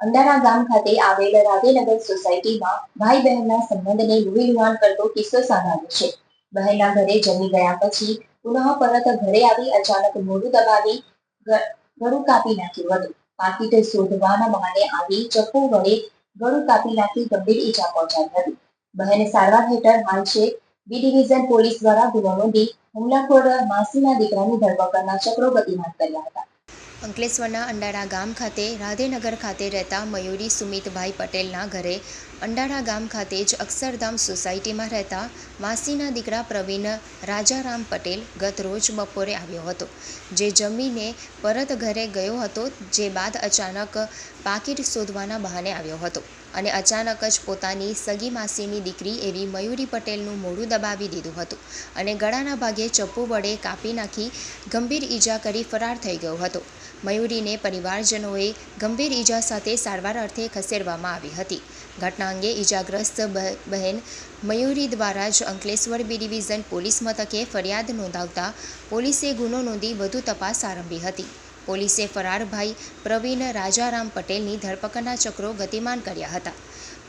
અંડારા ગામ ખાતે આવેલ રાધેનગર સોસાયટીમાં ભાઈ બહેનના સંબંધને લુહીલુહાણ કરતો કિસ્સો સામે છે. બહેનના ઘરે જમી ગયા પછી પુનઃ પરત ઘરે આવી અચાનક મોઢું દબાવી ગળું કાપી નાખ્યું હતું. પાકીટ શોધવાના બહાને આવી ચપ્પુ વડે ગળું કાપી નાખી ગંભીર ઈજા પહોંચાડી હતી. બહેન સારવાર હેઠળ હાલ છે. બી ડિવિઝન પોલીસ દ્વારા ગુનો નોંધી હુમલાખોર માસીના દીકરાની ધરપકડના ચક્રો ગતિમાન કર્યા હતા. અંકલેશ્વરના અંડાળા ગામ ખાતે, રાધેનગર ખાતે રહેતા મયુરી સુમિતભાઈ પટેલના ઘરે અંડાળા ગામ ખાતે જ અક્ષરધામ સોસાયટીમાં રહેતા માસીના દીકરા પ્રવીણ રાજારામ પટેલ ગત રોજ બપોરે આવ્યો હતો. જે જમીને પરત ઘરે ગયો હતો, જે બાદ અચાનક પાકીટ શોધવાના બહાને આવ્યો હતો અને અચાનક જ પોતાની સગી માસીની દીકરી એવી મયુરી પટેલનું મોઢું દબાવી દીધું હતું અને ગળાના ભાગે ચપ્પુ વડે કાપી નાખી ગંભીર ઈજા કરી ફરાર થઈ ગયો હતો. મયુરીને પરિવારજનોએ ગંભીર ઈજા સાથે સારવાર અર્થે ખસેડવામાં આવી હતી. ઘટના અંગે ઈજાગ્રસ્ત બહેન મયુરી દ્વારા જ અંકલેશ્વર બી ડિવિઝન પોલીસ મથકે ફરિયાદ નોંધાવતા પોલીસે ગુનો નોંધી વધુ તપાસ આરંભી હતી. પોલીસે ફરાર ભાઈ પ્રવીણ રાજારામ પટેલની ધરપકડના ચક્રો ગતિમાન કર્યા હતા.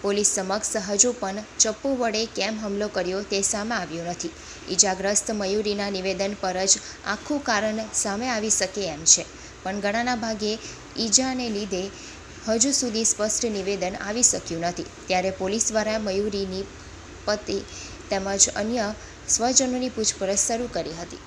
પોલીસ સમક્ષ હજુ પણ ચપ્પુ વડે કેમ હમલો કર્યો તે સામે આવ્યું નથી. ઈજાગ્રસ્ત મયુરીના નિવેદન પર જ આખું કારણ સામે આવી શકે એમ છે. પણ ઘણાના ભાગે ઈજાને લીધે હજુ સુધી સ્પષ્ટ નિવેદન આવી શક્યું નથી. ત્યારે પોલીસ દ્વારા મયુરીની પતિ તેમજ અન્ય સ્વજનોની પૂછપરછ શરૂ કરી હતી.